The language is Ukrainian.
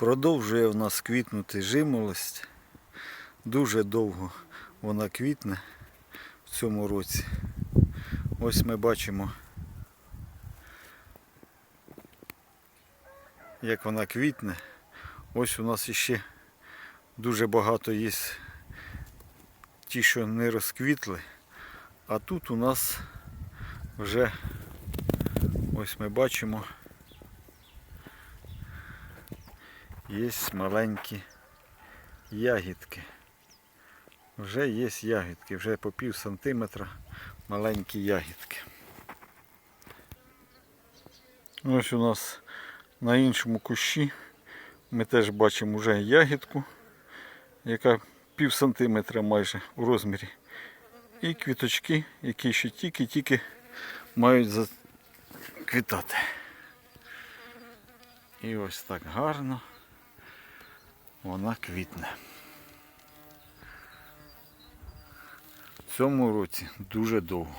Продовжує в нас квітнути жимолость. Дуже довго вона квітне в цьому році. Ось ми бачимо, як вона квітне. Ось у нас іще дуже багато є ті, що не розквітли. А тут у нас вже ось ми бачимо є маленькі ягідки. Вже є ягідки, вже по пів сантиметра маленькі ягідки. Ось у нас на іншому кущі ми теж бачимо вже ягідку, яка пів сантиметра майже у розмірі. І квіточки, які ще тільки-тільки мають заквітати. І ось так гарно вона квітне. В цьому році дуже довго.